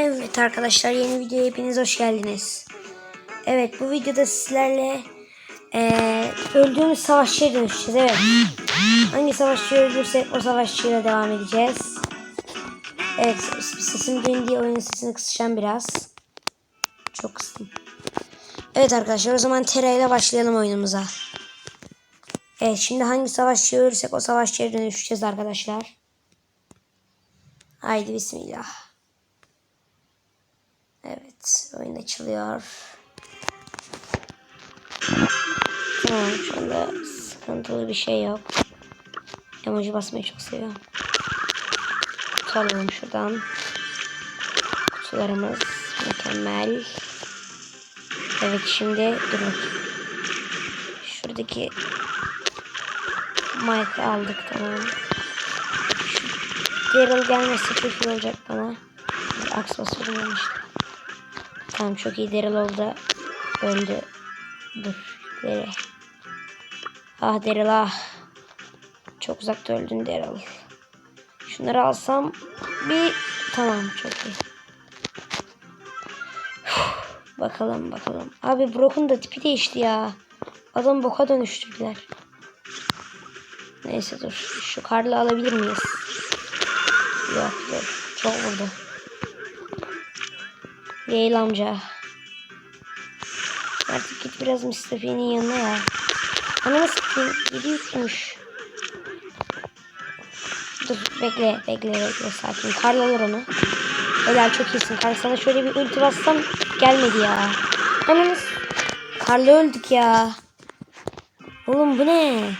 Evet arkadaşlar yeni videoya hepiniz hoş geldiniz. Evet bu videoda sizlerle eee öldüğümüz savaşçıya dönüşeceğiz. Evet. Hangi savaşçıyı öldürsek o savaşçıyla devam edeceğiz. Evet sesim duyun diye oyunun sesini kısacağım biraz. Çok kıstım. Evet arkadaşlar o zaman Tera ile başlayalım oyunumuza. Evet şimdi hangi savaşçıyı ölürsek o savaşçıya dönüşeceğiz arkadaşlar. Haydi bismillah. Evet oyun açılıyor. Tamam şu anda sıkıntılı bir şey yok. Emoji basmayı çok seviyorum. Kutu alalım şuradan. Kutularımız mükemmel. Evet şimdi dur bakayım. Şuradaki Mike'ı aldık tamam. Daryl gelmesi çok iyi olacak bana. Aks basıyorum. Tamam çok iyi Daryl oldu. Öldü. Dur. Daryl. Ah Daryl ah. Çok uzakta öldün Daryl. Şunları alsam bir tamam çok iyi. bakalım bakalım. Abi Brock'un da tipi değişti ya. Adam boka dönüştürdüler. Neyse dur. Şu karlı alabilir miyiz? Yok dur. Çok vurdu. Yale amca. Artık git biraz Mustafa'nın yanına ya. Ananı sıkayım. Yedi yükmüş. Dur bekle bekle bekle sakin. Karl alır onu. Helal çok iyisin. Karl sana şöyle bir ulti bassam gelmedi ya. Ananı Karl'ı öldük ya. Oğlum bu ne?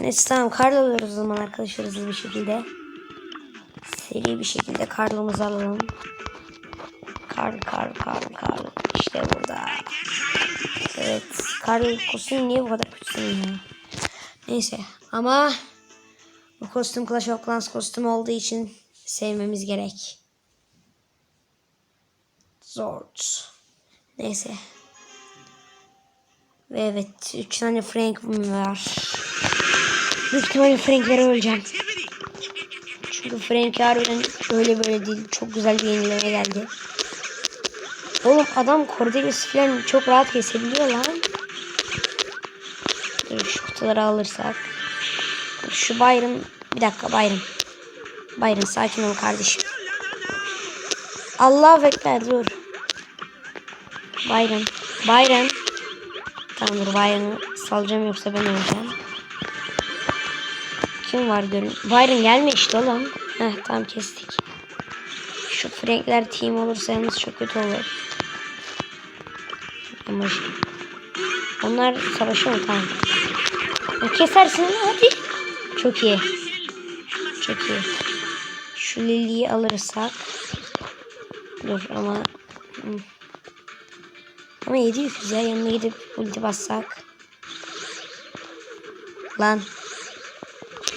Neyse tamam Karl alıyoruz o zaman arkadaşlar hızlı bir şekilde. Seri bir şekilde Karl'ımızı alalım. Karl, Karl, Karl, Karl. İşte burada. Evet. Karl kostüm niye bu kadar kötüsün ya? Neyse. Ama bu kostüm Clash of Clans kostümü olduğu için sevmemiz gerek. Zord. Neyse. Ve evet. 3 tane Frank var. Büyük ihtimalle Frank'lere öleceğim. Çünkü Frank harbiden öyle böyle değil. Çok güzel bir yenileme geldi. Oğlum adam Cordelius falan çok rahat kesebiliyor lan. Dur şu kutuları alırsak. Şu Byron. Bir dakika Byron. Byron sakin ol kardeşim. Allah bekler dur. Byron. Byron. Tamam dur Byron'ı salacağım yoksa ben öleceğim. Kim var görün. Byron gelme işte oğlum. Heh tamam kestik. Şu Frankler team olursa yalnız çok kötü olur. Ama onlar savaşıyor mu? Tamam. Kesersin hadi. Çok iyi. Çok iyi. Şu Lily'yi alırsak. Dur ama. Hmm. Ama 700 ya yanına gidip ulti bassak. Lan.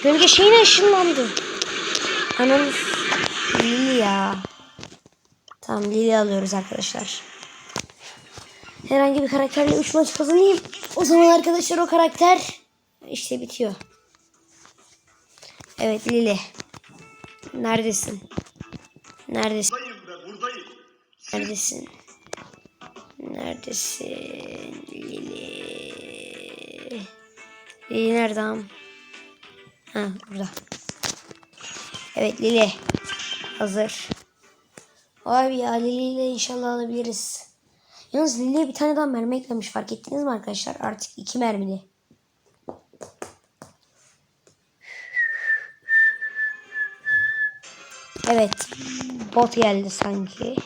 Gölge şeyine ışınlandı. Ananız. Lili ya. Tamam Lili alıyoruz arkadaşlar. Herhangi bir karakterle 3 maç kazanayım. O zaman arkadaşlar o karakter işte bitiyor. Evet Lili. Neredesin? Neredesin? Buradayım be buradayım. Neredesin? Neredesin? Lili. Lili nerede am? Ha burada. Evet Lili. Hazır. Abi ya Lili ile inşallah alabiliriz. Yalnız Lili'ye bir tane daha mermi eklemiş fark ettiniz mi arkadaşlar? Artık iki mermili. Evet. Bot geldi sanki.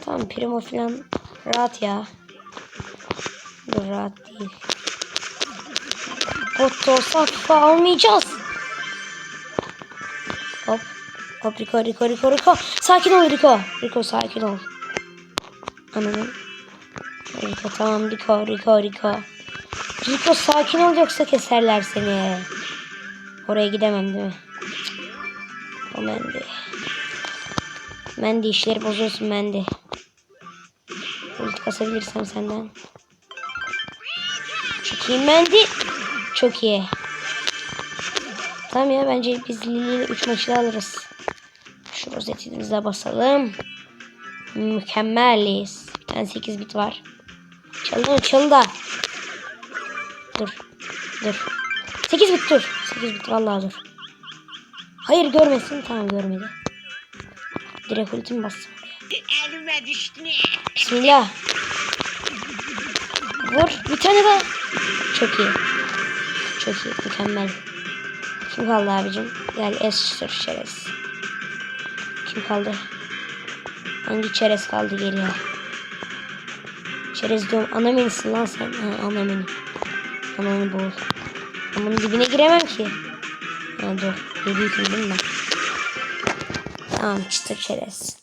Tamam Primo falan rahat ya. Rahat değil. Bot da olsa almayacağız. Hop. Hop Rico Rico Rico Rico. Sakin ol Rico. Rico sakin ol. Ananı. Rico tamam Rico Rico Rico. Rico sakin ol yoksa keserler seni. Oraya gidemem değil mi? O Mendi. Mendi işleri bozuyorsun Mendi. Ulti kasabilirsem senden. Çok iyi Mendi. Çok iyi. Tamam ya bence biz Lili 3 maçı alırız. Şurada Rozetimize basalım. Mükemmeliz. Bir tane 8 bit var. Çalın açıl da. Dur. Dur. 8 bit dur. 8 bit vallahi dur. Hayır görmesin. Tamam görmedi. Direkt ultimi bastım. Elime düştü. Bismillah. Vur. Bir tane daha. Çok iyi. Çok iyi. Mükemmel. Kim kaldı abicim? Gel es sür çerez. Kim kaldı? Hangi çerez kaldı geriye? Çerez diyorum. Ana menisin lan sen. Ha, ana meni. Ananı boğul. Ben bunun dibine giremem ki. Ha dur. Yediğim değil mi? Tamam çıtır çerez.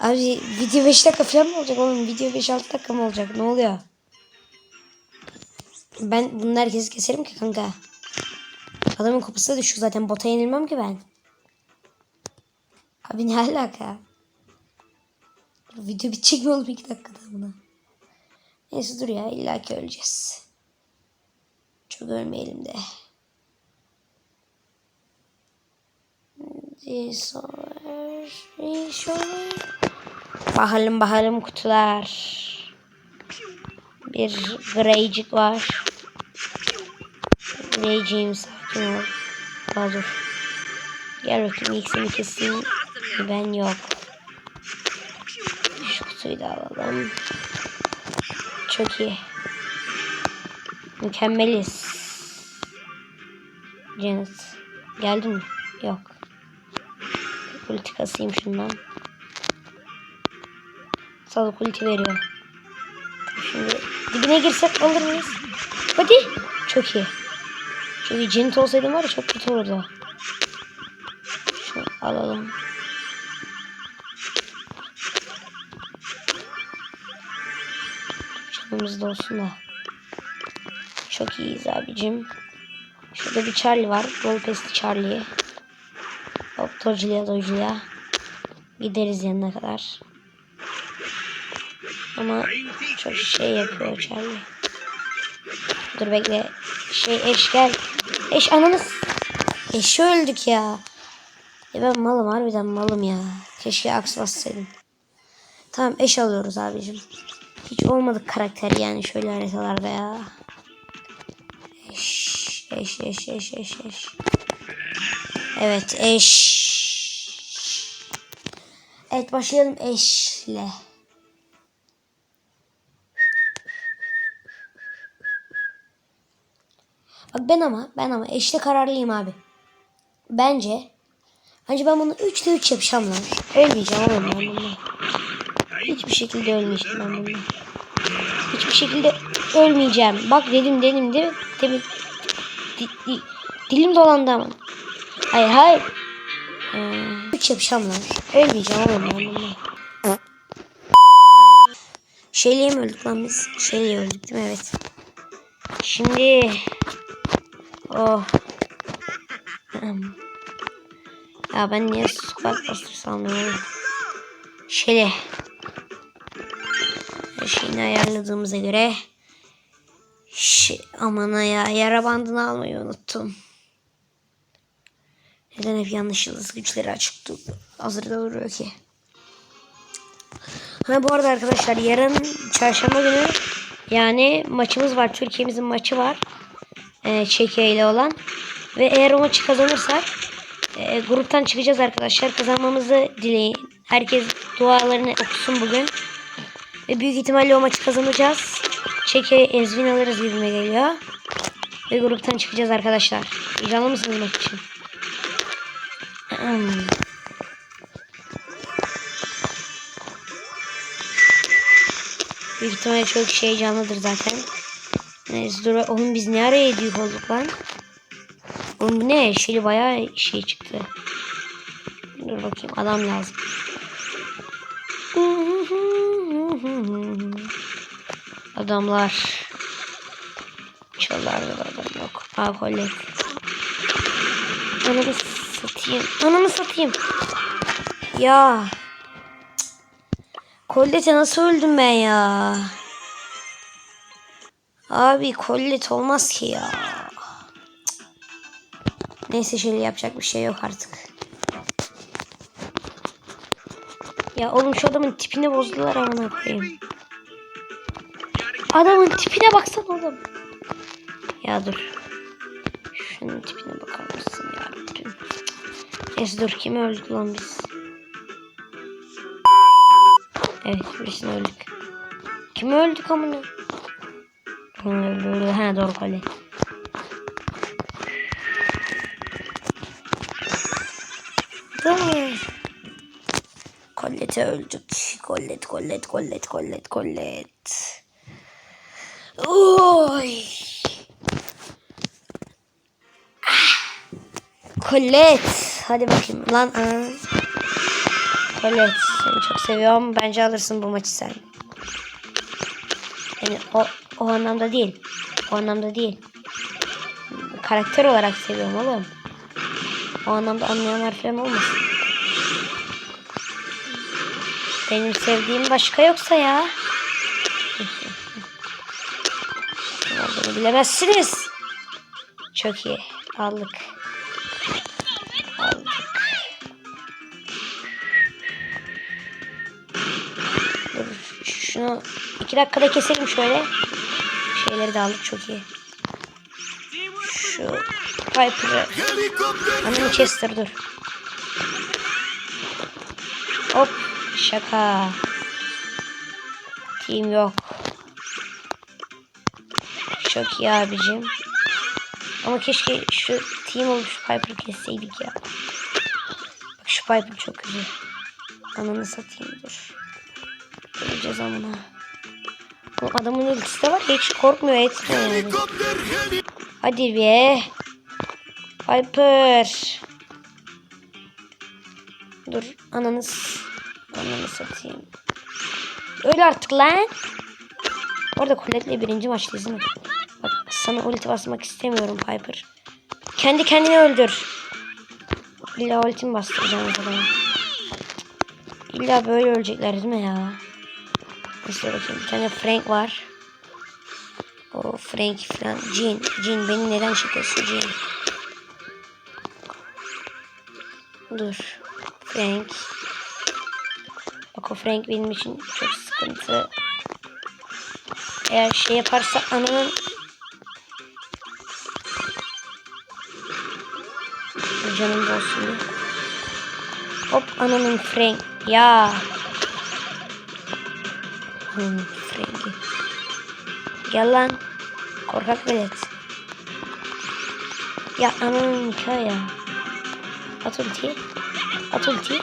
Abi video 5 dakika falan mı olacak oğlum? Video 5-6 dakika mı olacak? Ne oluyor? Ben bunun herkesi keserim ki kanka. Adamın kupası da düşük zaten. Bota yenilmem ki ben. Abi ne alaka? Video bitecek mi oğlum 2 dakikada buna? Neyse dur ya illa ki öleceğiz. Çok ölmeyelim de. Bakalım bakalım kutular. Bir greycik var. Greyciğim sakin ol. Daha dur. Gel bakayım ilk seni keseyim. Ben yok. Şu kutuyu da alalım. Çok iyi. Mükemmeliz. Janet. Geldin mi? Yok. Ulti kasayım şundan. Sağlık ulti veriyor. Şimdi dibine girsek alır mıyız? Hadi. Çok iyi. İyi. Janet olsaydım var ya çok kötü olurdu. Şunu alalım. Canımız da olsun da. Çok iyiyiz abicim. Şurada bir Charlie var. Bol pesli Charlie. Hop dojluya dojluya. Gideriz yanına kadar. Ama çok şey yapıyor Charlie. Dur bekle. Şey eş gel. Eş ananız. Eşi öldük ya. E ben malım harbiden malım ya. Keşke aks. Tamam eş alıyoruz abicim. Hiç olmadık karakter yani şöyle haritalarda ya. Eş, eş, eş, eş, eş, eş. Evet eş. Evet başlayalım eşle. Bak ben ama ben ama eşte kararlıyım abi. Bence Bence ben bunu 3'te 3 yapacağım lan. Ölmeyeceğim oğlum. Hiçbir şekilde ölmeyeceğim ben bunu. Hiçbir şekilde ölmeyeceğim. Bak dedim dedim değil mi? Demin di, di, dilim dolandı ama. Hayır hayır. Ee, 3 yapacağım lan. Ölmeyeceğim oğlum ben bunu. Şeyliğe mi öldük lan biz? Şeyliğe öldük değil mi? Evet. Şimdi oh. Ya ben niye squat bastır sanmıyorum. Şöyle. Her şeyini ayarladığımıza göre. Şey, aman ya yara bandını almayı unuttum. Neden hep yanlış yıldız güçleri açık hazırda duruyor ki? Ha bu arada arkadaşlar yarın çarşamba günü yani maçımız var. Türkiye'mizin maçı var. Ee, Çekya ile olan. Ve eğer o maçı kazanırsak e, gruptan çıkacağız arkadaşlar. Kazanmamızı dileyin. Herkes dualarını okusun bugün. Ve büyük ihtimalle o maçı kazanacağız. Çeke ezvin alırız gibime geliyor. Ve gruptan çıkacağız arkadaşlar. Heyecanlı mısınız maç için? Büyük ihtimalle çok şey heyecanlıdır zaten. Neyse dur oğlum biz ne araya ediyor olduk lan? Oğlum ne? Şeyli bayağı şey çıktı. Dur bakayım adam lazım. Adamlar. Çalardı da adam yok. Aa kolye. Ananı satayım. Ananı satayım. Ya. Kollete nasıl öldüm ben ya? Abi kollet olmaz ki ya. Neyse şöyle yapacak bir şey yok artık. Ya oğlum şu adamın tipini bozdular amına koyayım. Adamın tipine baksana oğlum. Ya dur. Şunun tipine bakar mısın ya. Neyse dur kimi öldük lan biz? Evet birisini öldük. Kimi öldük amına? Ha doğru kale. Collette'e öldük. Collet, Collet, Collet, Collet, Collet. Oy. Ah. Collet. Hadi bakayım lan. Aa. Seni çok seviyorum. Bence alırsın bu maçı sen. Yani o, o anlamda değil. O anlamda değil. Karakter olarak seviyorum oğlum. O anlamda anlayanlar falan olmasın. Benim sevdiğim başka yoksa ya. Olduğunu bilemezsiniz. Çok iyi. Aldık. Aldık. Dur, şunu iki dakikada keselim şöyle. Şeyleri de aldık çok iyi. Şu Piper'ı Anam Chester dur. Hop şaka. Team yok. Çok iyi abicim. Ama keşke şu team olup şu Piper'ı kesseydik ya. Bak şu Piper çok güzel. Ananı satayım dur. Öleceğiz amına. Bu adamın ultisi de var hiç korkmuyor etmiyor yani. Hadi be. Piper. Dur ananız. Ananı satayım. Öyle artık lan. Orada Colette'le birinci maçtayız değil? Bak sana ulti basmak istemiyorum Piper. Kendi kendini öldür. İlla ultimi bastıracağım o. İlla böyle ölecekler değil mi ya? Neyse bakayım bir tane Frank var. O Frank falan. Jean. Jean beni neden şüphesi Jean. Dur. Frank. Bak o Frank benim için çok sıkıntı. Eğer şey yaparsa ananın canım olsun. Hop ananın Frank. Ya. Ananın Frank'i. Gel lan. Korkak velet. Ya ananın nikahı ya. At ultiyi. At ultiyi.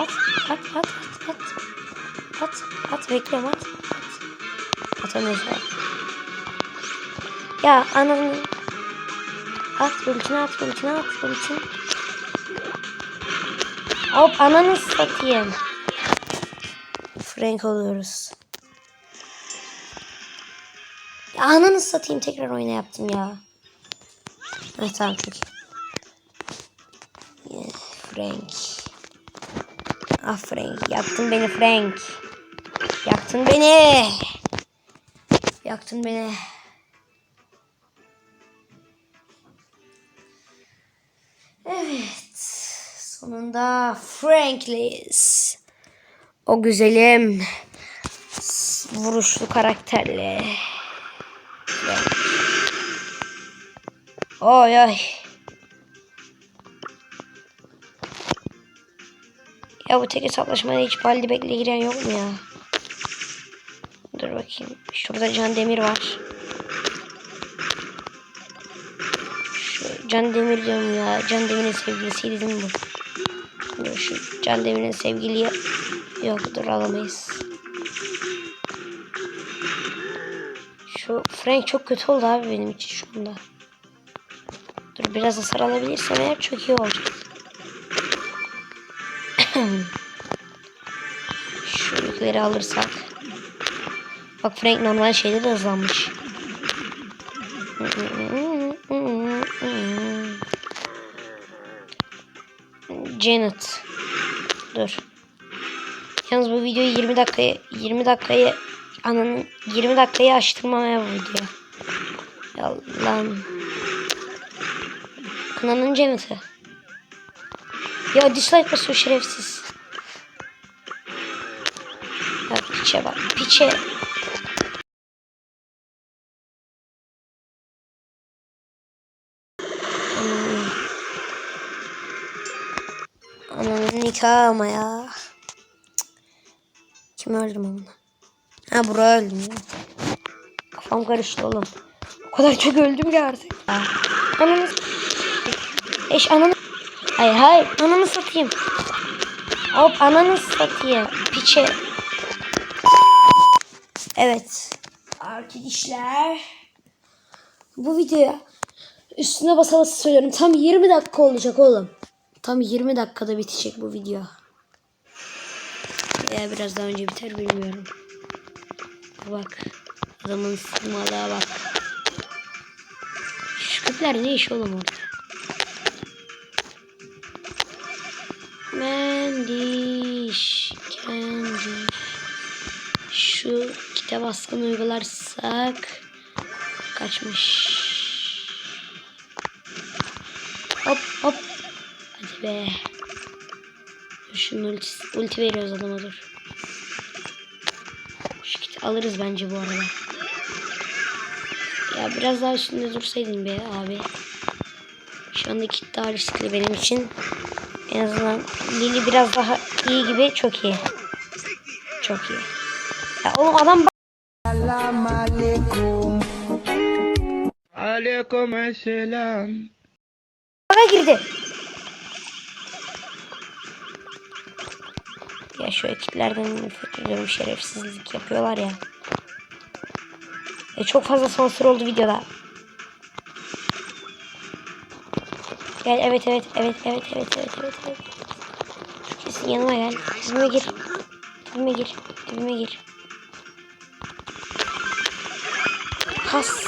At. At. At. At. At. At. At. Bekliyorum at. At. Atamıyorsun. At. Ya ananın. At ultini at ultini at ultini. Hop ananı satayım. Frank oluyoruz. Ya ananı satayım tekrar oyuna yaptım ya. Evet tamam çok Frank. Ah Frank. Yaktın beni Frank. Yaktın beni. Yaktın beni. Evet. Sonunda Franklis. O güzelim vuruşlu karakterle. Oy oy. Ya bu tek hesaplaşmada hiç baldi bekle giren yok mu ya? Dur bakayım. Şurada Can Demir var. Şu Can Demir diyorum ya. Can Demir'in sevgilisiydi değil mi bu? Dur şu Can Demir'in sevgiliye... Yok dur alamayız. Şu Frank çok kötü oldu abi benim için şu anda. Dur biraz hasar alabilirsem eğer çok iyi olacak. Şu yükleri alırsak. Bak Frank normal şeyde de hızlanmış. Janet. Dur. Yalnız bu videoyu 20 dakikaya 20 dakikayı ananın 20 dakikayı açtırmamaya bu video. Ya lan. Ananın Janet'ı. Ya dislike basıyor şerefsiz. Piçe bak. Piçe. Nikahı ama ya. Kim öldüm onu? Ha bura öldüm. ya. Kafam karıştı oğlum. O kadar çok öldüm ki artık. Ananı Eş ananı Hayır hayır ananı satayım. Hop ananı satayım. Piçe. Evet. Arkadaşlar. Bu videoya üstüne basa basa söylüyorum. Tam 20 dakika olacak oğlum. Tam 20 dakikada bitecek bu video. Ya biraz daha önce biter bilmiyorum. Bak. Adamın sıkmalığa bak. Şu küpler ne iş oğlum orada? Mendiş. Kendi. Şu kitap baskın uygularsak kaçmış. Ulti, veriyoruz adama dur. Şu kiti alırız bence bu arada. Ya biraz daha üstünde dursaydın be abi. Şu anda kit daha riskli benim için. En azından Lili biraz daha iyi gibi çok iyi. Çok iyi. Ya oğlum adam Salam alaikum. Alaikum selam. bana girdi. Ya şu ekiplerden nefret ediyorum şerefsizlik yapıyorlar ya. E çok fazla sansür oldu videoda. Gel evet evet evet evet evet evet evet evet. Kesin yanıma gel. Dibime gir. Dibime gir. Dibime gir. Has.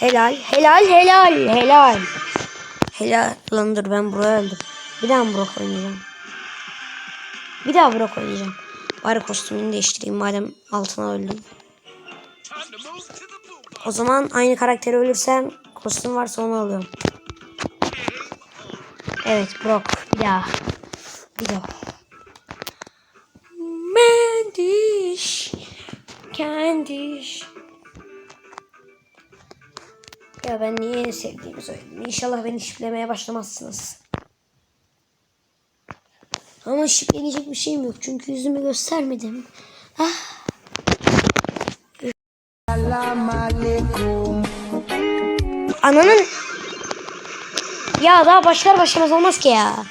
Helal, helal, helal, helal. Helal. Lan dur ben buraya öldüm. Bir daha mı Brock oynayacağım? Bir daha Brock oynayacağım. Bari kostümünü değiştireyim madem altına öldüm. O zaman aynı karakteri ölürsem kostüm varsa onu alıyorum. Evet Brock bir daha. Bir daha. Mendiş. Kendiş. Ya ben niye en sevdiğimi söyledim. İnşallah beni şiplemeye başlamazsınız. Ama şiplenecek bir şeyim yok. Çünkü yüzümü göstermedim. Ah. Ananın... Ya daha başlar başlamaz olmaz ki ya.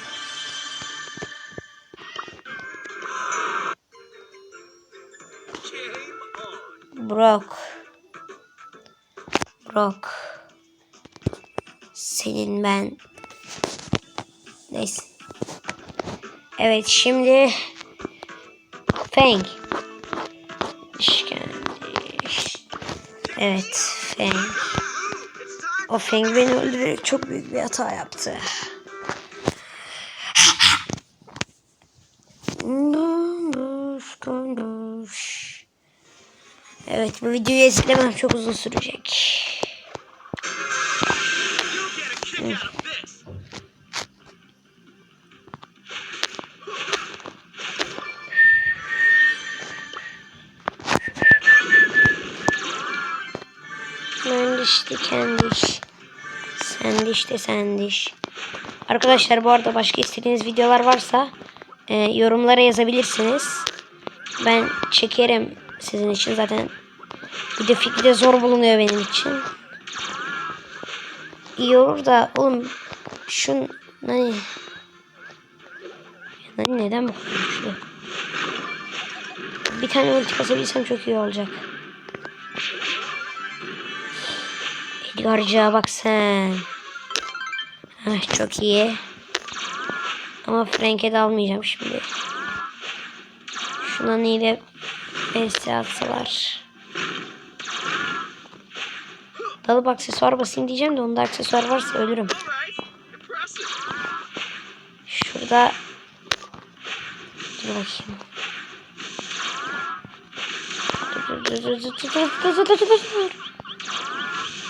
Brock. Brock. Senin ben. Neyse. Evet şimdi Feng. Evet Feng. O Feng beni öldürerek çok büyük bir hata yaptı. Evet bu videoyu izlemem çok uzun sürecek. Ben de işte kendi iş. Sen de işte sen de iş. Arkadaşlar bu arada başka istediğiniz videolar varsa e, yorumlara yazabilirsiniz. Ben çekerim sizin için zaten. Video fikri de zor bulunuyor benim için. İyi olur da oğlum şun hani yani neden bu? Bir tane ulti kasabilsem çok iyi olacak. Edgar'cığa bak sen. Heh, çok iyi. Ama Frank'e de almayacağım şimdi. Şuna neyle BS atsalar. Alıp aksesuar basayım diyeceğim de onda aksesuar varsa ölürüm. Şurada Dur bakayım.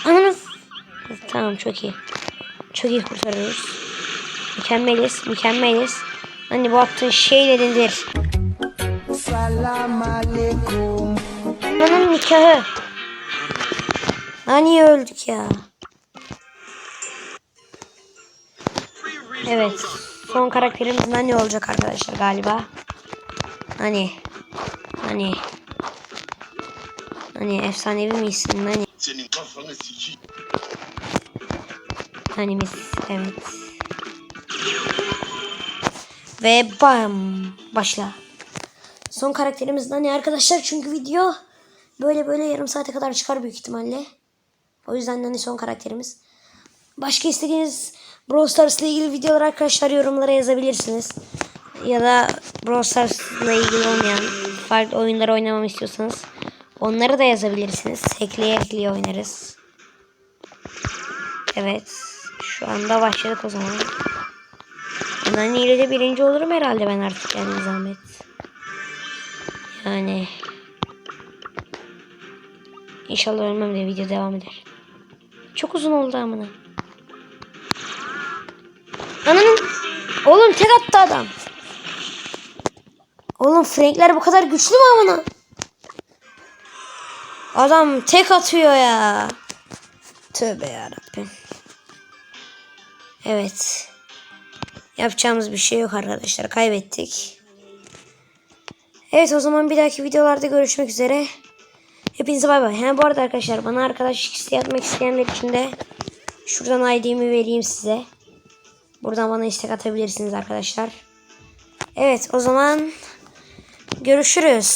Ananız. Tamam çok iyi. Çok iyi kurtarıyoruz. Mükemmeliz, mükemmeliz. Hani bu attığın şeylerindir. Selam aleyküm. Bunun nikahı. Niye öldük ya? Evet. Son karakterimiz Nani olacak arkadaşlar galiba. Nani. Nani. Nani efsanevi mi isim Nani? Nanimiz. Evet. Ve bam. Başla. Son karakterimiz Nani arkadaşlar çünkü video böyle böyle yarım saate kadar çıkar büyük ihtimalle. O yüzden Nani son karakterimiz. Başka istediğiniz Brawl Stars ile ilgili videolar arkadaşlar yorumlara yazabilirsiniz. Ya da Brawl Stars ile ilgili olmayan farklı oyunlar oynamamı istiyorsanız onları da yazabilirsiniz. Ekleye ekleye oynarız. Evet. Şu anda başladık o zaman. Nani ile de birinci olurum herhalde ben artık yani zahmet. Yani. İnşallah ölmem de video devam eder. Çok uzun oldu amına. Ananın. Oğlum tek attı adam. Oğlum Frankler bu kadar güçlü mü amına? Adam tek atıyor ya. Tövbe yarabbim. Evet. Yapacağımız bir şey yok arkadaşlar. Kaybettik. Evet o zaman bir dahaki videolarda görüşmek üzere. Hepinize bay bay. Ha bu arada arkadaşlar bana arkadaşlık isteği atmak isteyenler için de şuradan ID'mi vereyim size. Buradan bana istek atabilirsiniz arkadaşlar. Evet o zaman görüşürüz.